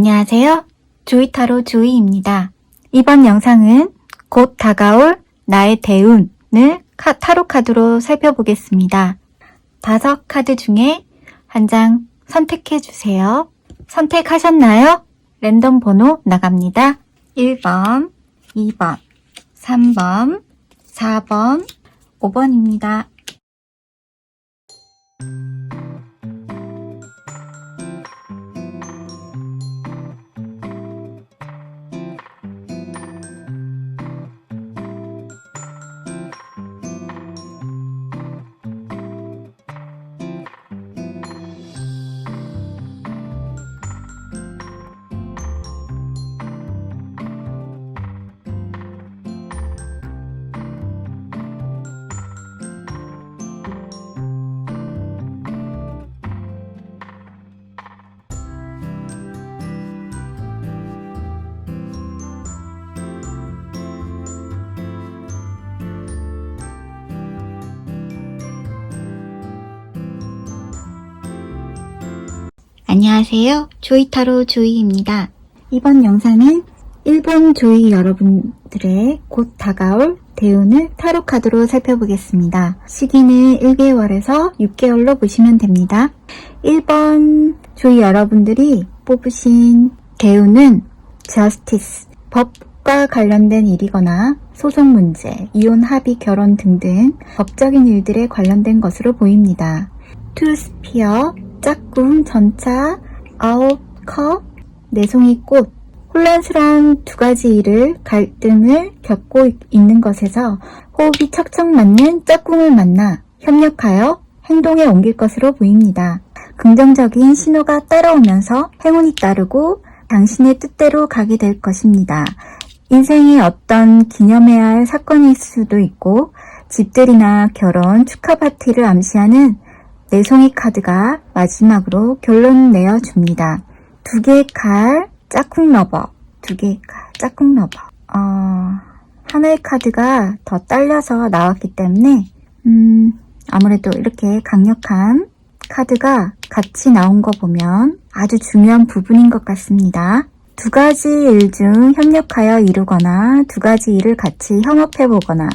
안녕하세요. 조이타로 조이입니다. 이번 영상은 곧 다가올 나의 대운을 카- 타로 카드로 살펴보겠습니다. 다섯 카드 중에 한 장 선택해 주세요. 선택하셨나요? 랜덤 번호 나갑니다. 1번, 2번, 3번, 4번, 5번입니다. 안녕하세요. 조이타로 조이입니다. 이번 영상은 일본 조이 여러분들의 곧 다가올 대운을 타로 카드로 살펴보겠습니다. 시기는 1개월에서 6개월로 보시면 됩니다. 1번 조이 여러분들이 뽑으신 대운은 저스티스, 법과 관련된 일이거나 소송 문제, 이혼 합의, 결혼 등등 법적인 일들에 관련된 것으로 보입니다. 투스피어, 짝꿍, 전차, 아홉, 컵, 내송이 꽃, 혼란스러운 두 가지 일을 갈등을 겪고 있는 것에서 호흡이 척척 맞는 짝꿍을 만나 협력하여 행동에 옮길 것으로 보입니다. 긍정적인 신호가 따라오면서 행운이 따르고 당신의 뜻대로 가게 될 것입니다. 인생에 어떤 기념해야 할 사건일 수도 있고 집들이나 결혼, 축하 파티를 암시하는 내송이 카드가 마지막으로 결론 내어줍니다. 두 개의 칼, 짝꿍 러버. 두 개의 칼, 짝꿍 러버. 어, 하나의 카드가 더 딸려서 나왔기 때문에, 음, 아무래도 이렇게 강력한 카드가 같이 나온 거 보면 아주 중요한 부분인 것 같습니다. 두 가지 일 중 협력하여 이루거나 두 가지 일을 같이 협업해 보거나,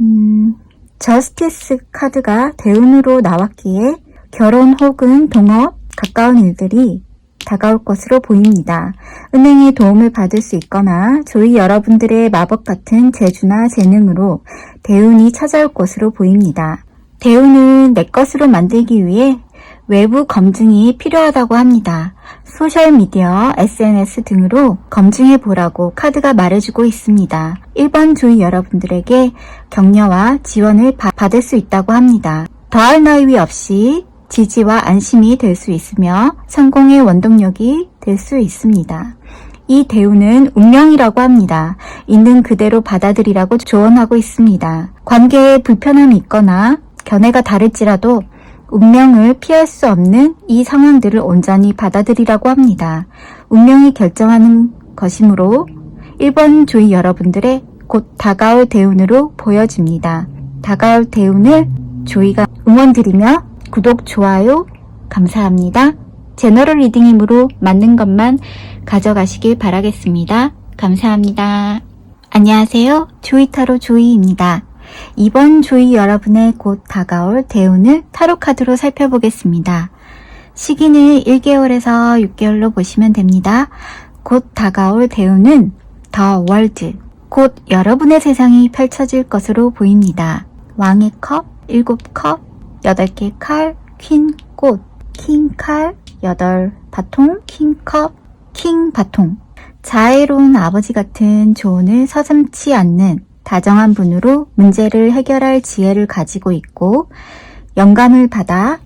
음, 저스티스 카드가 대운으로 나왔기에 결혼 혹은 동업, 가까운 일들이 다가올 것으로 보입니다. 은행의 도움을 받을 수 있거나 조이 여러분들의 마법 같은 재주나 재능으로 대운이 찾아올 것으로 보입니다. 대운은 내 것으로 만들기 위해 외부 검증이 필요하다고 합니다. 소셜미디어, SNS 등으로 검증해 보라고 카드가 말해주고 있습니다. 1번 조이 여러분들에게 격려와 지원을 바- 받을 수 있다고 합니다. 더할 나위 없이 지지와 안심이 될 수 있으며 성공의 원동력이 될 수 있습니다. 이 대우는 운명이라고 합니다. 있는 그대로 받아들이라고 조언하고 있습니다. 관계에 불편함이 있거나 견해가 다를지라도 운명을 피할 수 없는 이 상황들을 온전히 받아들이라고 합니다. 운명이 결정하는 것이므로 1번 조이 여러분들의 곧 다가올 대운으로 보여집니다. 다가올 대운을 조이가 응원드리며 구독, 좋아요 감사합니다. 제너럴 리딩이므로 맞는 것만 가져가시길 바라겠습니다. 감사합니다. 안녕하세요. 조이타로 조이입니다. 이번 조이 여러분의 곧 다가올 대운을 타로카드로 살펴보겠습니다. 시기는 1개월에서 6개월로 보시면 됩니다. 곧 다가올 대운은 더 월드, 곧 여러분의 세상이 펼쳐질 것으로 보입니다. 왕의 컵, 일곱 컵, 여덟 개 칼, 퀸 꽃, 킹 칼, 여덟 바통, 킹 컵, 킹 바통. 자애로운 아버지 같은 조언을 서슴치 않는 다정한 분으로 문제를 해결할 지혜를 가지고 있고 영감을 받아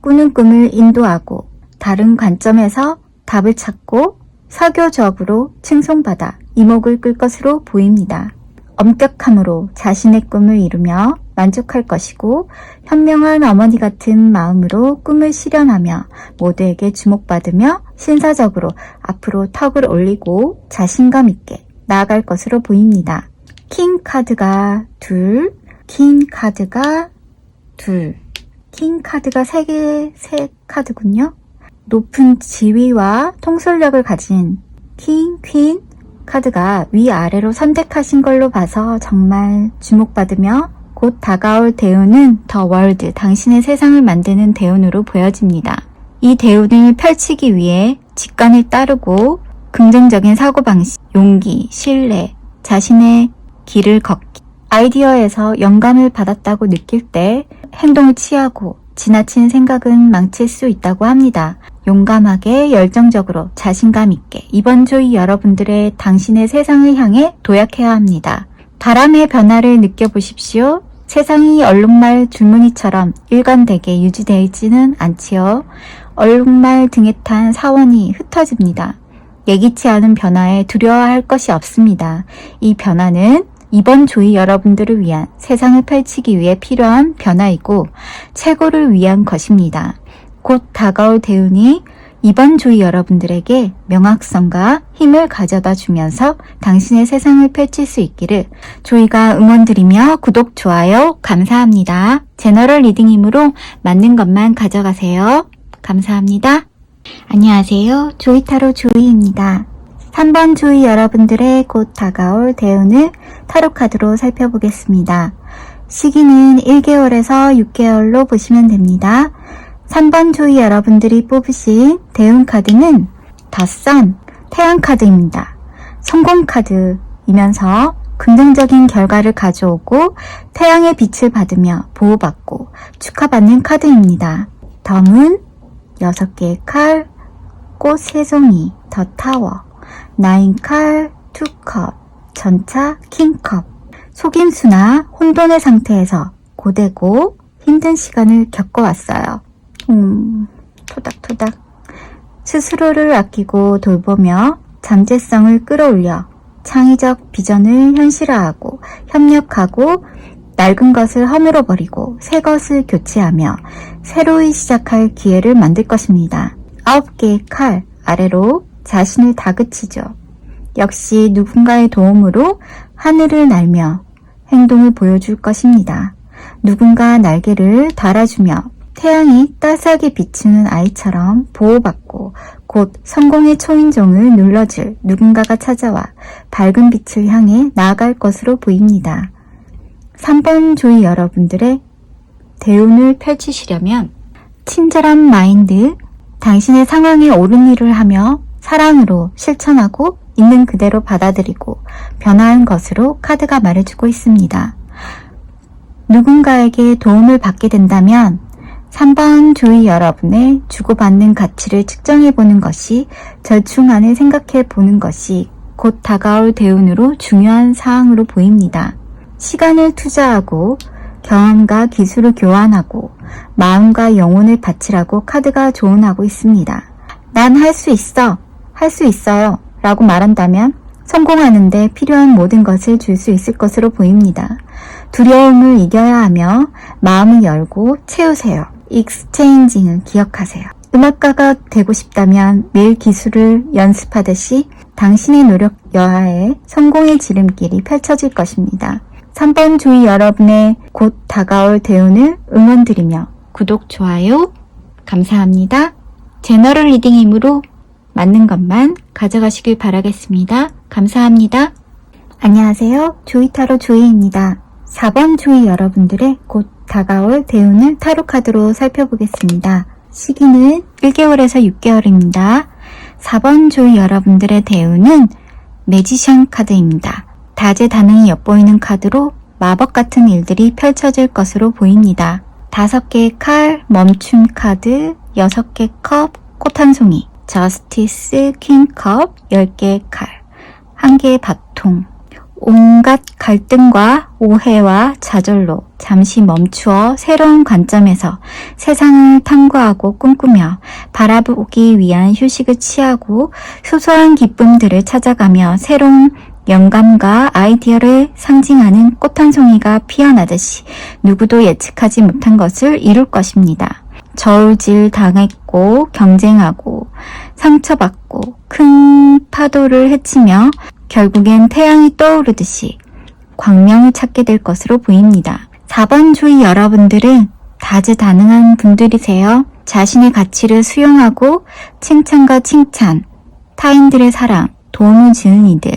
꾸는 꿈을 인도하고 다른 관점에서 답을 찾고 서교적으로 칭송받아 이목을 끌 것으로 보입니다. 엄격함으로 자신의 꿈을 이루며 만족할 것이고 현명한 어머니 같은 마음으로 꿈을 실현하며 모두에게 주목받으며 신사적으로 앞으로 턱을 올리고 자신감 있게 나아갈 것으로 보입니다. 킹 카드가 둘, 킹 카드가 둘, 킹 카드가 세 개, 세 카드군요. 높은 지위와 통솔력을 가진 킹, 퀸 카드가 위아래로 선택하신 걸로 봐서 정말 주목받으며 곧 다가올 대운은 더 월드, 당신의 세상을 만드는 대운으로 보여집니다. 이 대운을 펼치기 위해 직관을 따르고 긍정적인 사고방식, 용기, 신뢰, 자신의 길을 걷기, 아이디어에서 영감을 받았다고 느낄 때 행동을 취하고 지나친 생각은 망칠 수 있다고 합니다. 용감하게 열정적으로 자신감 있게 이번 조이 여러분들의 당신의 세상을 향해 도약해야 합니다. 바람의 변화를 느껴보십시오. 세상이 얼룩말 줄무늬처럼 일관되게 유지되어 있지는 않지요. 얼룩말 등에 탄 사원이 흩어집니다. 예기치 않은 변화에 두려워할 것이 없습니다. 이 변화는 이번 조이 여러분들을 위한 세상을 펼치기 위해 필요한 변화이고 최고를 위한 것입니다. 곧 다가올 대운이 이번 조이 여러분들에게 명확성과 힘을 가져다 주면서 당신의 세상을 펼칠 수 있기를 조이가 응원드리며 구독, 좋아요 감사합니다. 제너럴 리딩이므로 맞는 것만 가져가세요. 감사합니다. 안녕하세요. 조이타로 조이입니다. 3번 조이 여러분들의 곧 다가올 대운을 타로카드로 살펴보겠습니다. 시기는 1개월에서 6개월로 보시면 됩니다. 3번 조이 여러분들이 뽑으신 대운 카드는 덧선 태양 카드입니다. 성공 카드이면서 긍정적인 결과를 가져오고 태양의 빛을 받으며 보호받고 축하받는 카드입니다. 덤은 6개의 칼, 꽃 3종이, 더 타워, 나인 칼, 투컵, 전차, 킹컵. 속임수나 혼돈의 상태에서 고되고 힘든 시간을 겪어왔어요. 음, 토닥토닥. 스스로를 아끼고 돌보며 잠재성을 끌어올려 창의적 비전을 현실화하고 협력하고 낡은 것을 허물어 버리고 새 것을 교체하며 새로이 시작할 기회를 만들 것입니다. 아홉 개의 칼 아래로 자신을 다그치죠. 역시 누군가의 도움으로 하늘을 날며 행동을 보여줄 것입니다. 누군가 날개를 달아주며 태양이 따스하게 비추는 아이처럼 보호받고 곧 성공의 초인종을 눌러줄 누군가가 찾아와 밝은 빛을 향해 나아갈 것으로 보입니다. 3번 조이 여러분들의 대운을 펼치시려면 친절한 마인드, 당신의 상황에 옳은 일을 하며 사랑으로 실천하고 있는 그대로 받아들이고 변화한 것으로 카드가 말해주고 있습니다. 누군가에게 도움을 받게 된다면 3번 조이 여러분의 주고받는 가치를 측정해 보는 것이 절충안을 생각해 보는 것이 곧 다가올 대운으로 중요한 사항으로 보입니다. 시간을 투자하고 경험과 기술을 교환하고 마음과 영혼을 바치라고 카드가 조언하고 있습니다. 난 할 수 있어. 할 수 있어요. 라고 말한다면 성공하는데 필요한 모든 것을 줄 수 있을 것으로 보입니다. 두려움을 이겨야 하며 마음을 열고 채우세요. 익스체인징을 기억하세요. 음악가가 되고 싶다면 매일 기술을 연습하듯이 당신의 노력 여하에 성공의 지름길이 펼쳐질 것입니다. 3번 조이 여러분의 곧 다가올 대운을 응원드리며 구독, 좋아요 감사합니다. 제너럴 리딩이므로 맞는 것만 가져가시길 바라겠습니다. 감사합니다. 안녕하세요. 조이타로 조이입니다. 4번 조이 여러분들의 곧 다가올 대운을 타로카드로 살펴보겠습니다. 시기는 1개월에서 6개월입니다. 4번 조이 여러분들의 대운은 매지션 카드입니다. 다재다능이 엿보이는 카드로 마법 같은 일들이 펼쳐질 것으로 보입니다. 5개의 칼, 멈춤 카드, 6개 컵, 꽃 한 송이, 저스티스, 퀸컵, 10개의 칼, 1개의 바통, 온갖 갈등과 오해와 좌절로 잠시 멈추어 새로운 관점에서 세상을 탐구하고 꿈꾸며 바라보기 위한 휴식을 취하고 소소한 기쁨들을 찾아가며 새로운 영감과 아이디어를 상징하는 꽃 한 송이가 피어나듯이 누구도 예측하지 못한 것을 이룰 것입니다. 저울질 당했고 경쟁하고 상처받고 큰 파도를 헤치며 결국엔 태양이 떠오르듯이 광명을 찾게 될 것으로 보입니다. 4번 조이 여러분들은 다재다능한 분들이세요. 자신의 가치를 수용하고 칭찬과 칭찬, 타인들의 사랑, 도움을 주는 이들,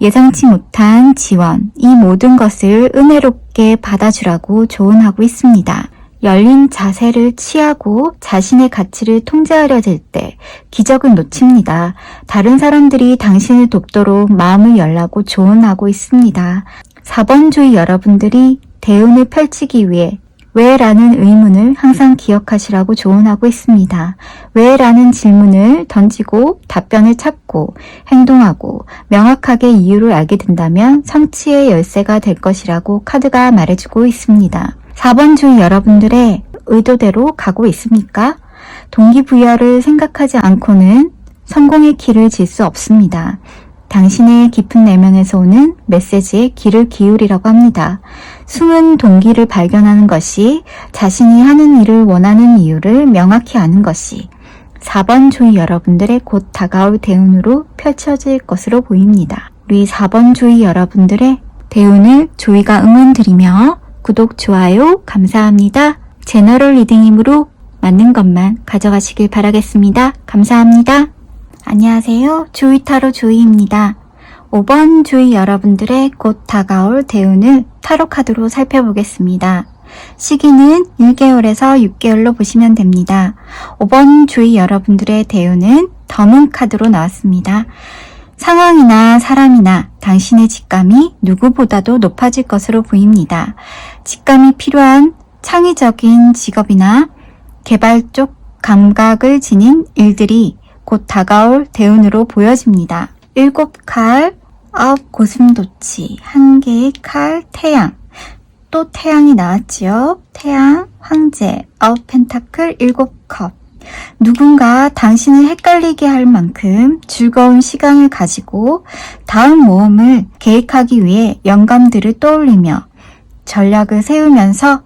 예상치 못한 지원, 이 모든 것을 은혜롭게 받아주라고 조언하고 있습니다. 열린 자세를 취하고 자신의 가치를 통제하려 들때 기적을 놓칩니다. 다른 사람들이 당신을 돕도록 마음을 열라고 조언하고 있습니다. 4번 주의 여러분들이 대운을 펼치기 위해 왜? 라는 의문을 항상 기억하시라고 조언하고 있습니다. 왜? 라는 질문을 던지고 답변을 찾고 행동하고 명확하게 이유를 알게 된다면 성취의 열쇠가 될 것이라고 카드가 말해주고 있습니다. 4번 주의 여러분들의 의도대로 가고 있습니까? 동기부여를 생각하지 않고는 성공의 길을 질 수 없습니다. 당신의 깊은 내면에서 오는 메시지에 귀를 기울이라고 합니다. 숨은 동기를 발견하는 것이 자신이 하는 일을 원하는 이유를 명확히 아는 것이 4번 조이 여러분들의 곧 다가올 대운으로 펼쳐질 것으로 보입니다. 우리 4번 조이 여러분들의 대운을 조이가 응원드리며 구독, 좋아요 감사합니다. 제너럴 리딩이므로 맞는 것만 가져가시길 바라겠습니다. 감사합니다. 안녕하세요. 조이타로 조이입니다. 5번 조이 여러분들의 곧 다가올 대운을 타로 카드로 살펴보겠습니다. 시기는 1개월에서 6개월로 보시면 됩니다. 5번 조이 여러분들의 대운은 더문 카드로 나왔습니다. 상황이나 사람이나 당신의 직감이 누구보다도 높아질 것으로 보입니다. 직감이 필요한 창의적인 직업이나 개발 쪽 감각을 지닌 일들이 곧 다가올 대운으로 보여집니다. 일곱 칼, 아홉 고슴도치, 한 개의 칼, 태양. 또 태양이 나왔지요. 태양, 황제, 아홉 펜타클, 일곱 컵. 누군가 당신을 헷갈리게 할 만큼 즐거운 시간을 가지고 다음 모험을 계획하기 위해 영감들을 떠올리며 전략을 세우면서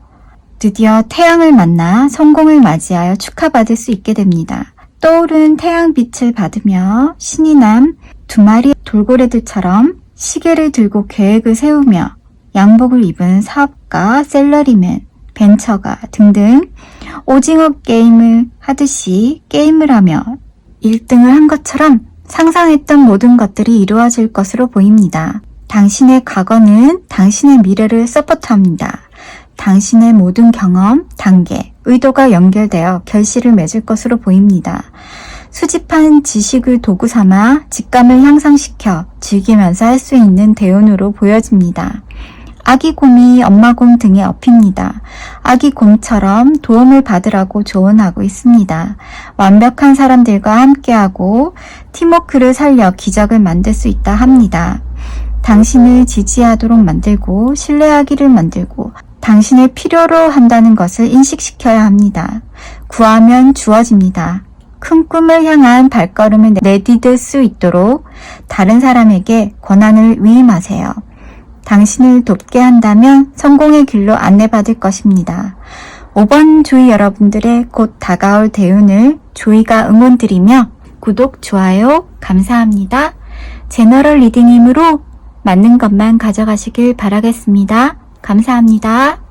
드디어 태양을 만나 성공을 맞이하여 축하받을 수 있게 됩니다. 떠오른 태양빛을 받으며 신이 난두 마리 돌고래들처럼 시계를 들고 계획을 세우며 양복을 입은 사업가, 셀러리맨, 벤처가 등등 오징어 게임을 하듯이 게임을 하며 1등을 한 것처럼 상상했던 모든 것들이 이루어질 것으로 보입니다. 당신의 과거는 당신의 미래를 서포트합니다. 당신의 모든 경험, 단계, 의도가 연결되어 결실을 맺을 것으로 보입니다. 수집한 지식을 도구 삼아 직감을 향상시켜 즐기면서 할 수 있는 대운으로 보여집니다. 아기 곰이 엄마 곰 등에 업힙니다. 아기 곰처럼 도움을 받으라고 조언하고 있습니다. 완벽한 사람들과 함께하고 팀워크를 살려 기적을 만들 수 있다 합니다. 당신을 지지하도록 만들고 신뢰하기를 만들고 당신을 필요로 한다는 것을 인식시켜야 합니다. 구하면 주어집니다. 큰 꿈을 향한 발걸음을 내디딜 수 있도록 다른 사람에게 권한을 위임하세요. 당신을 돕게 한다면 성공의 길로 안내받을 것입니다. 5번 조이 여러분들의 곧 다가올 대운을 조이가 응원드리며 구독, 좋아요 감사합니다. 제너럴 리딩이므로 맞는 것만 가져가시길 바라겠습니다. 감사합니다.